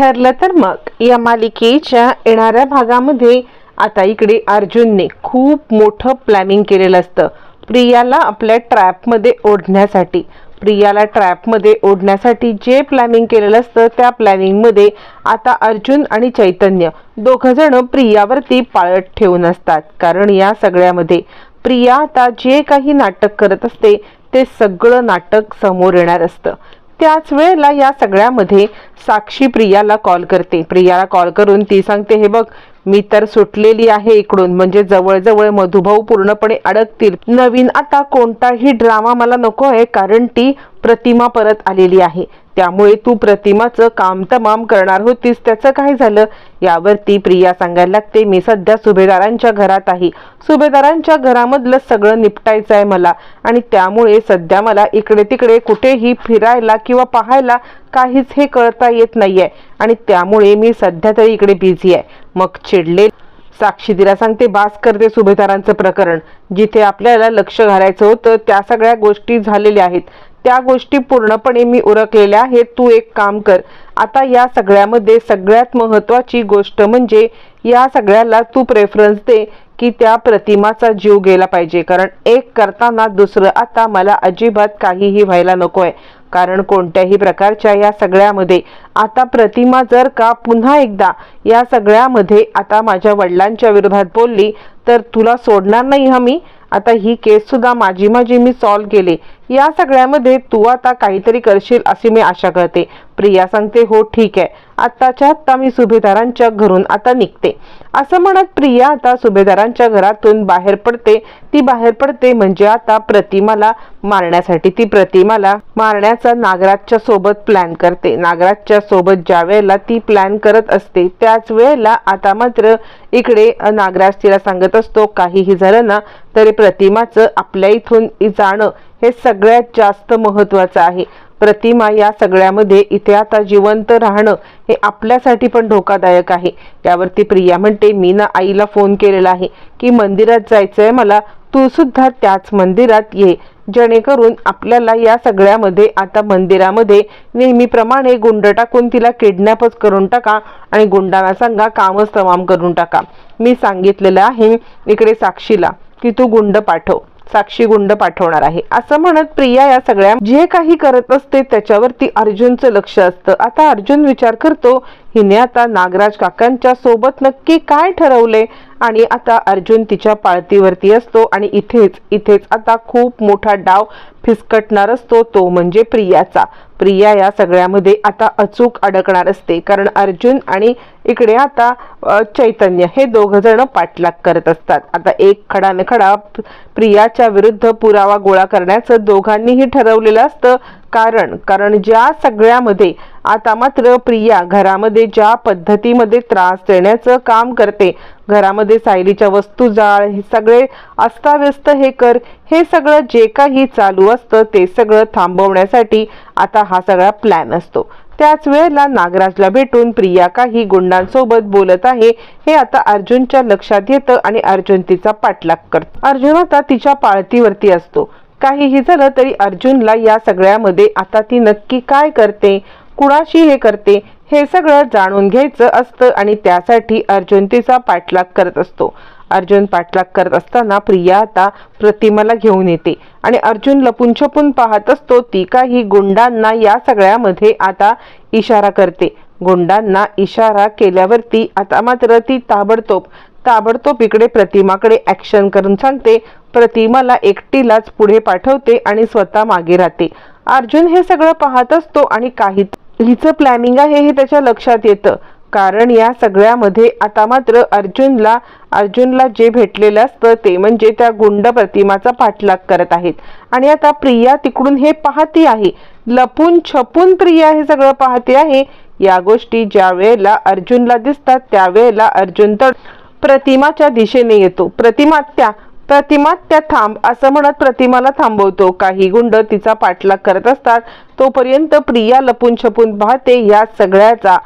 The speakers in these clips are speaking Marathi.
ठरलं तर मग. या मालिकेच्या येणाऱ्या भागामध्ये आता इकडे अर्जुनने खूप मोठं प्लॅनिंग केलेलं असतं. प्रियाला आपल्या ट्रॅपमध्ये ओढण्यासाठी. प्रियाला ट्रॅपमध्ये ओढण्यासाठी जे प्लॅनिंग केलेलं असतं त्या प्लॅनिंगमध्ये आता अर्जुन आणि चैतन्य दोघंजण प्रियावरती पाळत ठेवून असतात. कारण या सगळ्यामध्ये प्रिया आता जे काही नाटक करत असते ते सगळं नाटक समोर येणार असतं. त्याच वेळेला या सगळ्यामध्ये साक्षी प्रियाला कॉल करते. प्रियाला कॉल करून ती सांगते हे बघ मी तर सुटलेली आहे इकडून. म्हणजे जवळजवळ मधुभाऊ पूर्णपणे अडकतील. नवीन आता कोणताही ड्रामा मला नको आहे कारण ती प्रतिमा परत आलेली आहे. त्यामुळे तू प्रतिमाचं काम तमाम करणार होतीस. त्याचं काय झालं? यावरती प्रिया सांगायला लागते मी सध्या सुभेदारांच्या घरात आहे. सुभेदारांच्या घरामधलं सगळं निपटायचं आहे मला आणि त्यामुळे सध्या मला इकडे तिकडे कुठेही फिरायला किंवा पाहायला काहीच हे कळता येत नाहीये आणि त्यामुळे मी सध्या तरी इकडे बिझी आहे. मग चिडले. साक्षी तिला सांगते बास करते सुभेदारांचं प्रकरण. जिथे आपल्याला लक्ष घालायचं होतं त्या सगळ्या गोष्टी झालेल्या आहेत. त्या गोष्टी पूर्णपणे मी उरकलेल्या हे तू एक काम कर. आता या सगळ्यामध्ये सगळ्यात महत्त्वाची गोष्ट म्हणजे या सगळ्याला तू प्रेफरन्स दे की त्या प्रतिमाचा जीव गेला पाहिजे. कारण एक करताना दुसरं आता मला अजिबात काहीही व्हायला नको आहे कारण कोणत्याही प्रकारच्या या सगळ्यामध्ये आता प्रतिमा जर का पुन्हा एकदा या सगळ्यामध्ये आता माझ्या वडिलांच्या विरोधात बोलली तर तुला सोडणार नाही हा मी? आता ही केस सुद्धा माझी माझी मी सॉल्व केली. या सगळ्यामध्ये तू आता काहीतरी करशील अशी मी आशा करते. प्रिया सांगते हो ठीक आहे. आत्ताच्या आत्ता मी सुभेदारांच्या घरून आता निघते. असं म्हणत प्रिया आता सुभेदारांच्या घरातून बाहेर पडते. ती बाहेर पडते म्हणजे आता प्रतिमाला मारण्यासाठी. ती प्रतिमाला मारण्याचा नागराजच्या सोबत प्लॅन करते. नागराजच्या सोबत ज्या वेळेला ती प्लॅन करत असते त्याच वेळेला आता मात्र इकडे नागराज तिला सांगत असतो काहीही झालं ना तरी प्रतिमाचं आपल्या इथून जाणं हे सगळ्यात जास्त महत्त्वाचं आहे. प्रतिमा या सगळ्यामध्ये इथे आता जिवंत राहणं हे आपल्यासाठी पण धोकादायक आहे. यावरती प्रिया म्हणते मी ना आईला फोन केलेला आहे की मंदिरात जायचं आहे मला. तू सुद्धा त्याच मंदिरात ये. जेणेकरून आपल्याला या सगळ्यामध्ये आता मंदिरामध्ये नेहमीप्रमाणे गुंड टाकून तिला किडनॅपच करून टाका आणि गुंडांना सांगा कामच तमाम करून टाका. मी सांगितलेलं आहे इकडे साक्षीला की तू गुंड पाठव. साक्षी गुंड पाठवणार आहे. असं म्हणत प्रिया या सगळ्या जे काही करत असते त्याच्यावरती अर्जुनचं लक्ष असतं. आता अर्जुन विचार करतो हिने आता नागराज काकांच्या सोबत नक्की काय ठरवले? आणि आता अर्जुन तिच्या पाळतीवरती असतो आणि इथेच इथेच आता खूप मोठा डाव फिसकटणार असतो तो म्हणजे प्रियाचा. प्रिया या सगळ्यामध्ये आता अचूक अडकणार असते. कारण अर्जुन आणि इकडे आता चैतन्य हे दोघ जण पाठलाग करत असतात. आता एक खडा खडा प्रियाच्या विरुद्ध पुरावा गोळा करण्याचं दोघांनीही ठरवलेलं असतं कारण कारण ज्या सगळ्यामध्ये आता मात्र प्रिया घरामध्ये ज्या पद्धतीमध्ये त्रास देण्याचं काम करते घरामध्ये सायलीच्या वस्तू जाळ हे सगळे अस्ताव्यस्त हे कर हे सगळं जे काही चालू असतं ते सगळं थांबवण्यासाठी आता हा सगळा प्लॅन असतो. त्याच वेळेला नागराजला भेटून प्रिया काही गुंडांसोबत बोलत आहे. हे आता अर्जुनच्या लक्षात येतं आणि अर्जुन तिचा पाठलाग करतो. अर्जुन आता तिच्या पाळतीवरती असतो. काहीही झालं तरी अर्जुनला या सगळ्यामध्ये आता ती नक्की काय करते? कुणाशी हे करते? हे सगळं जाणून घ्यायचं असतं आणि त्यासाठी अर्जुन तिचा पाठलाग करत असतो. अर्जुन पाठलाग करत असताना प्रिया आता प्रतिमाला घेऊन येते. आणि अर्जुन लपून छपून पाहत असतो ती काही गुंडांना या सगळ्यामध्ये आता इशारा करते. गुंडांना इशारा केल्यावरती आता मात्र ती ताबडतोब ताबडतोब इकडे प्रतिमाकडे ऍक्शन करून सांगते. प्रतिमाला एकटीलाच पुढे पाठवते आणि स्वतः मागे राहते. अर्जुन हे सगळं पाहत असतो आणि काही हिचं प्लॅनिंग आहे हे त्याच्या लक्षात येतं. कारण या सगळ्यामध्ये आता मात्र अर्जुनला अर्जुनला जे भेटलेलं असतं ते म्हणजे त्या गुंड प्रतिमाचा पाठलाग करत आहेत. आणि आता प्रिया तिकडून हे पाहती आहे. लपून छपून प्रिया हे सगळं पाहते आहे. या गोष्टी ज्या वेळेला अर्जुनला दिसतात त्यावेळेला अर्जुन तर प्रतिमाच्या दिशेने येतो. प्रतिमा त्या प्रतिमा त्या थांब असं म्हणत प्रतिमाला थांबवतो. काही गुंड तिचा पाठलाग करत असतात. तोपर्यंत प्रिया लपून छपून पाहते या सगळ्याचा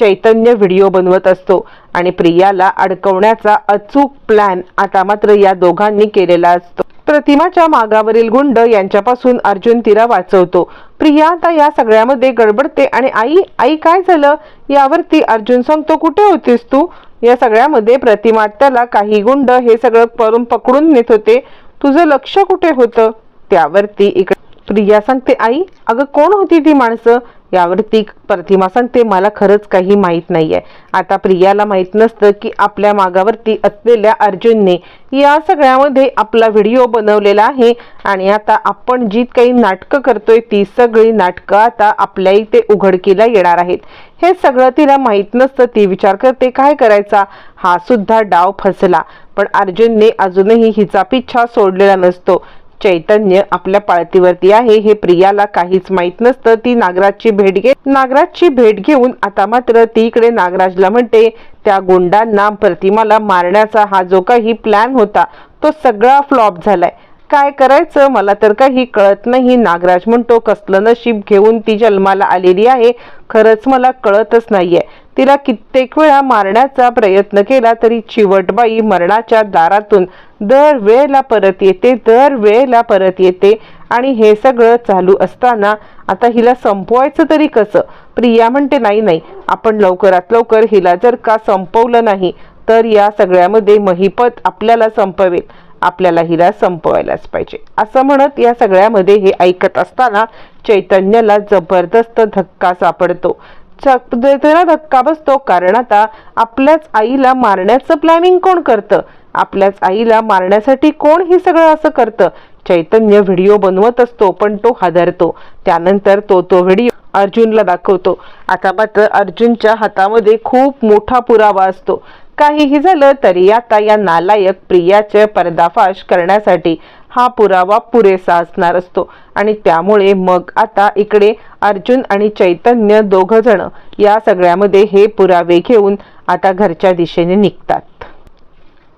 चैतन्य व्हिडिओ बनवत असतो. आणि प्रियाला अडकवण्याचा अचूक प्लॅन आता मात्र या दोघांनी केलेला असतो. प्रतिमाच्या मागावरील गुंड यांच्यापासून अर्जुन तिला वाचवतो. प्रिया आता या सगळ्यामध्ये गडबडते आणि आई आई काय झालं? यावरती अर्जुन सांगतो कुठे होतीस तू? या सगळ्यामध्ये प्रतिमा त्याला काही गुंड हे सगळं करून पकडून नेत होते. तुझं लक्ष कुठे होतं? त्यावरती इकडे प्रिया सांगते आई अगं कोण होती ती माणसं? यावरती प्रतिमा सांगते मला खरंच काही माहीत नाहीये. आता प्रियाला माहीत नसतं की आपल्या मागावरती असलेल्या अर्जुनने या सगळ्यामध्ये आपला व्हिडिओ बनवलेला आहे. आणि आता आपण जी काही नाटकं करतोय ती सगळी नाटकं आता आपल्या इथे उघडकीला येणार आहेत. हे सगळं तिला माहीत नसतं ती विचार करते काय करायचा? हा सुद्धा डाव फसला. पण अर्जुनने अजूनही हिचा पिच्छा सोडलेला नसतो. चैतन्य आपल्या पाळतीवरती आहे हे प्रियाला काहीच माहीत नसतं. ती नागराजची भेट घे नागराजची भेट घेऊन आता मात्र ती इकडे नागराजला म्हणते त्या गुंडांना प्रतिमाला मारण्याचा हा जो काही प्लॅन होता तो सगळा फ्लॉप झालाय. काय करायचं? मला तर काही कळत नाही. नागराज म्हणतो कसलं नशीब घेऊन ती जन्माला आलेली आहे. खरंच मला कळतच नाहीये. तिला कित्येक वेळा मारण्याचा प्रयत्न केला तरी चिवटबाई मरणाच्या दारातून दर वेळेला परत येते दर वेळेला परत येते. आणि हे सगळं चालू असताना आता हिला संपवायचं तरी कसं? प्रिया म्हणते नाही नाही आपण लवकरात लवकर हिला जर का संपवलं नाही तर या सगळ्यामध्ये महिपत आपल्याला संपवेल. आपल्याला हिला संपवायलाच पाहिजे. असं म्हणत या सगळ्यामध्ये हे ऐकत असताना चैतन्याला जबरदस्त धक्का सापडतो. त्याला धक्का बसतो. कारण आता आपल्याच आईला मारण्याचं प्लॅनिंग कोण करतं? आपल्याच आईला मारण्यासाठी कोण हे सगळं असं करतं? चैतन्य व्हिडिओ बनवत असतो पण तो हादरतो. त्यानंतर तो तो व्हिडिओ अर्जुनला दाखवतो. आता मात्र अर्जुनच्या हातामध्ये खूप मोठा पुरावा असतो. काहीही झालं तरी आता या नालायक प्रियाचे पर्दाफाश करण्यासाठी हा पुरावा पुरेसा असणार असतो. आणि त्यामुळे मग आता इकडे अर्जुन आणि चैतन्य दोघ जण या सगळ्यामध्ये हे पुरावे घेऊन आता घरच्या दिशेने निघतात.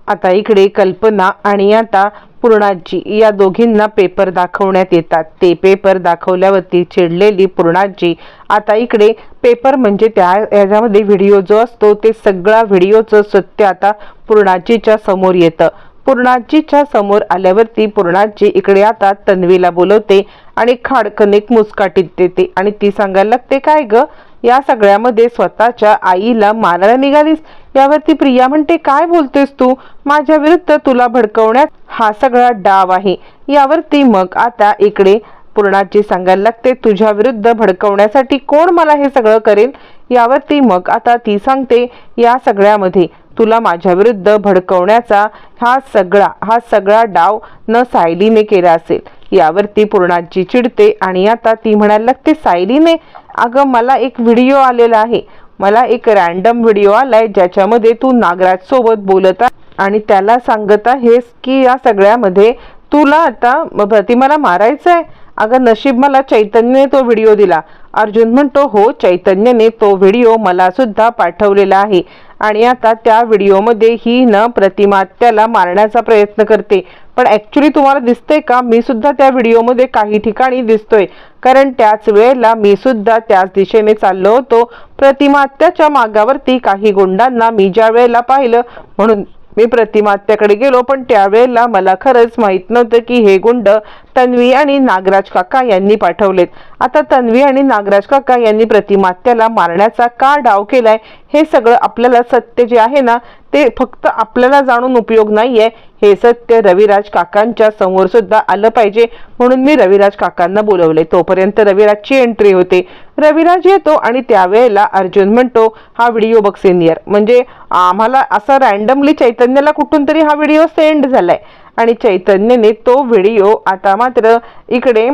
आता इकडे कल्पना आणि आता पूर्णाजी या दोघींना पेपर दाखवण्यात येतात. ते पेपर दाखवल्यावरती चिडलेली पूर्णाजी आता इकडे पेपर म्हणजे त्या याच्यामध्ये व्हिडिओ जो असतो ते सगळा व्हिडिओचं सत्य आता पूर्णाजीच्या समोर येतं. पूर्णाजीच्या समोर आल्यावरती पूर्णाजी इकडे आता तन्वीला बोलवते आणि खाडकनेक मुस्काटीत देते. आणि ती सांगायला लागते काय ग? या सगळ्यामध्ये स्वतःच्या आईला मारायला निघालीस? यावरती प्रिया म्हणते काय बोलतेस तू? माझ्या विरुद्ध तुला भडकवण्यात हा सगळा डाव आहे. यावरती मग आता इकडे पूर्णाजी सांगायला लागते तुझ्या विरुद्ध भडकवण्यासाठी कोण मला हे सगळं करेल? यावरती मग आता ती सांगते या सगळ्यामध्ये. तुला माझ्या विरुद्ध भडकवण्याचा हा सगळा हा सगळा डाव न सायलीने केला असेल. यावरती पूर्णाजी चिडते आणि आता ती म्हणायला लागते सायलीने अगं मला एक व्हिडिओ आलेला आहे. मला एक रॅन्डम व्हिडिओ आलाय ज्याच्यामध्ये तू नागराज सोबत बोलत आणि त्याला सांगत आहेस की या सगळ्यामध्ये तुला आता प्रतिमाला मारायचं आहे अगं नशीब मला चैतन्यने तो व्हिडिओ दिला. अर्जुन म्हणतो हो चैतन्यने तो व्हिडिओ मला सुद्धा पाठवलेला आहे आणि आता त्या व्हिडिओमध्ये ही न प्रतिमा त्याला मारण्याचा प्रयत्न करते. पण ॲक्च्युली तुम्हाला दिसतंय का? मी सुद्धा त्या व्हिडिओमध्ये काही ठिकाणी दिसतोय. कारण त्याच वेळेला मी सुद्धा त्याच दिशेने चाललो होतो. प्रतिमात्याच्या मागावरती काही गुंडांना मी ज्या वेळेला पाहिलं म्हणून मी प्रतिमात्याकडे गेलो पण त्यावेळेला मला खरंच माहीत नव्हतं की हे गुंड तन्वी आणि नागराज काका यांनी पाठवलेत. आता तन्वी आणि नागराज काका यांनी प्रतिमात्याला मारण्याचा का डाव केलाय हे सगळं आपल्याला सत्य जे आहे ना ते फक्त आपल्याला जाणून उपयोग नाहीये. हे सत्य रविराज काकांच्या समोर सुद्धा आलं पाहिजे म्हणून मी रविराज काकांना बोलवले. तोपर्यंत रविराजची एंट्री होते. रविराज येतो आणि त्यावेळेला अर्जुन म्हणतो हा व्हिडिओ बघ सिनियर म्हणजे आम्हाला असा रॅन्डमली चैतन्याला कुठून तरी हा व्हिडिओ सेंड झालाय. आणि चैतन्यने तो व्हिडिओ आता मात्र इकडे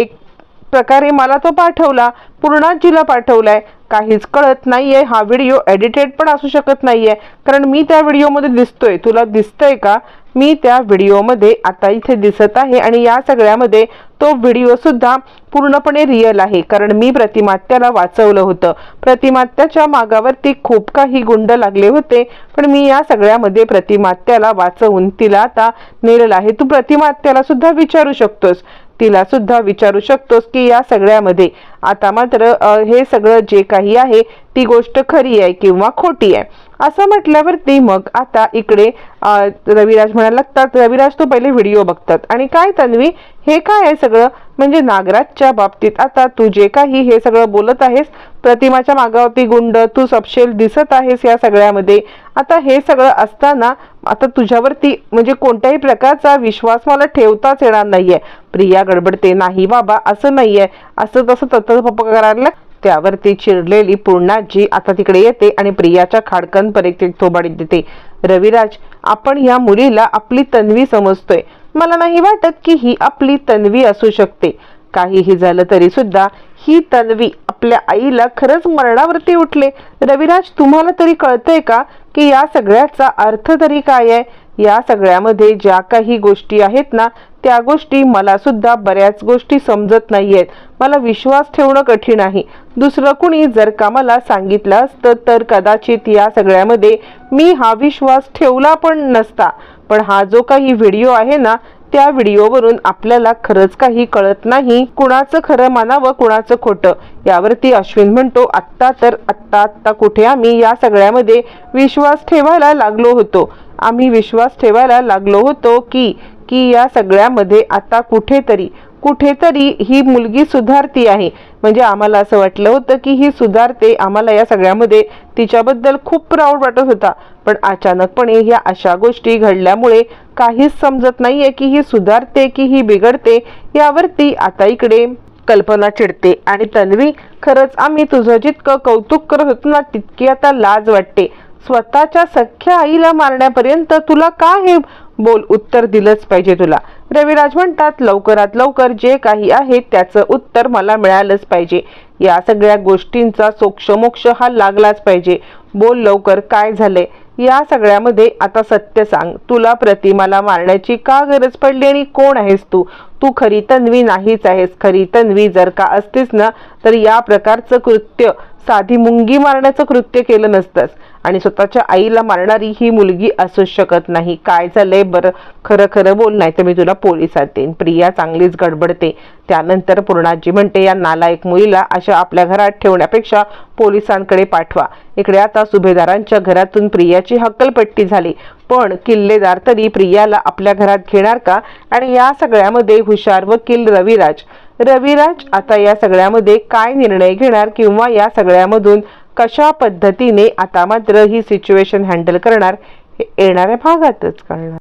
एक प्रकारे मला तो पाठवला पूर्णाजीला पाठवलाय. काहीच कळत नाहीये हा व्हिडिओ एडिटेड पण असू शकत नाहीये. कारण मी त्या व्हिडिओमध्ये दिसतोय. तुला दिसतंय का? मी त्या व्हिडिओमध्ये आता इथे दिसत आहे आणि या सगळ्यामध्ये तो व्हिडिओ सुद्धा पूर्णपणे रिअल आहे. कारण मी प्रतिमात्याला वाचवलं होतं. प्रतिमात्याच्या मागावरती खूप काही गुंड लागले होते. पण मी या सगळ्यामध्ये प्रतिमात्याला वाचवून तिला आता नेलेलं आहे. तू प्रतिमात्याला सुद्धा विचारू शकतोस. तिला सुद्धा विचारू शकतोस की या सगळ्यामध्ये आता मात्र हे सगळं जे काही आहे ती गोष्ट खरी आहे किंवा खोटी आहे. असं म्हटल्यावरती मग आता इकडे रविराज म्हणायला लागतात रविराज तो पहिले व्हिडिओ बघतात. आणि काय तन्वी हे काय आहे सगळं? म्हणजे नागराजच्या बाबतीत आता तू जे काही हे सगळं बोलत आहेस प्रतिमाच्या मागावरती गुंड तू सपशेल दिसत आहेस या सगळ्यामध्ये. आता हे सगळं असताना आता तुझ्यावरती म्हणजे कोणत्याही प्रकारचा विश्वास मला ठेवताच येणार नाहीये. प्रिया गडबडते नाही बाबा असं नाहीये. असं तसं तत्व करायला त्यावरती चिरलेली पूर्णाजी आता तिकडे येते आणि प्रियाच्या खाडकन परीत थोबाडीत देते. रविराज आपण या मुलीला आपली तन्वी समजतोय. मला नाही वाटत की ही आपली तन्वी असू शकते. काहीही झालं तरी सुद्धा ही तन्वी आपल्या आईला खरंच मरणावरती उठले. रविराज तुम्हाला तरी कळतंय का की या सगळ्याचा अर्थ तरी काय आहे? या सगळ्यामध्ये ज्या काही गोष्टी आहेत ना त्या गोष्टी मला सुद्धा बऱ्याच गोष्टी समजत नाहीयेत. मला विश्वास ठेवणं कठीण आहे. दुसरं कुणी जर का मला सांगितलं असतं तर कदाचित या सगळ्यामध्ये मी हा विश्वास ठेवला पण नसता. पण हा जो काही व्हिडिओ आहे ना त्या व्हिडिओवरून आपल्याला खरंच काही कळत नाही कुणाचं खरं मानावं कुणाचं खोटं. यावरती अश्विन म्हणतो आत्ता तर आत्ता आत्ता कुठे आम्ही? या सगळ्यामध्ये विश्वास ठेवायला लागलो होतो. आम्ही विश्वास ठेवायला लागलो होतो की की या सगळ्यामध्ये आता कुठेतरी कुठेतरी ही मुलगी सुधारती आहे. म्हणजे आम्हाला असं वाटलं होतं की ही सुधारते आम्हाला या सगळ्यामध्ये तिच्याबद्दल खूप प्राऊड वाटत होता. पण अचानकपणे ह्या अशा गोष्टी घडल्यामुळे काहीच समजत नाहीये की ही सुधारते की ही बिघडते यावरती आता इकडे कल्पना चिडते. आणि तन्वी खरंच आम्ही तुझं जितकं कौतुक करत होतो ना तितकी आता लाज वाटते. स्वतःच्या सख्या आईला मारण्यापर्यंत तुला का हे बोल उत्तर दिलंच पाहिजे तुला. रविराज म्हणतात लवकरात लवकर जे काही आहे त्याचं उत्तर मला मिळालंच पाहिजे. या सगळ्या गोष्टींचा सोक्षमोक्ष हा लागलाच पाहिजे. बोल लवकर काय झालंय? या सगळ्यामध्ये आता सत्य सांग. तुला प्रतिमाला मारण्याची का गरज पडली आणि कोण आहेस तू? तू खरी तन्वी नाहीच आहेस. खरी तन्वी जर का असतीस ना तर या प्रकारचं कृत्य साधी मुंगी मारण्याचं कृत्य केलं नसतंच. आणि स्वतःच्या आईला मारणारी ही मुलगी असूच शकत नाही. काय झालंय बरं? खरं खरं बोल नाही तर मी तुला पोलिसात देईन. प्रिया चांगलीच गडबडते. त्यानंतर पूर्णाजी म्हणते या नालायक मुलीला अशा आपल्या घरात ठेवण्यापेक्षा पोलिसांकडे पाठवा. इकडे आता सुभेदारांच्या घरातून प्रियाची हक्कलपट्टी झाली. पण किल्लेदार तरी प्रियाला आपल्या घरात घेणार का? आणि या सगळ्यामध्ये हुशार वकील रविराज. रविराज आता या सगळ्यामध्ये काय निर्णय घेणार किंवा या सगळ्यामधून कशा पद्धतीने आता मात्र ही सिच्युएशन हँडल करणार हे येणाऱ्या भागातच कळणार.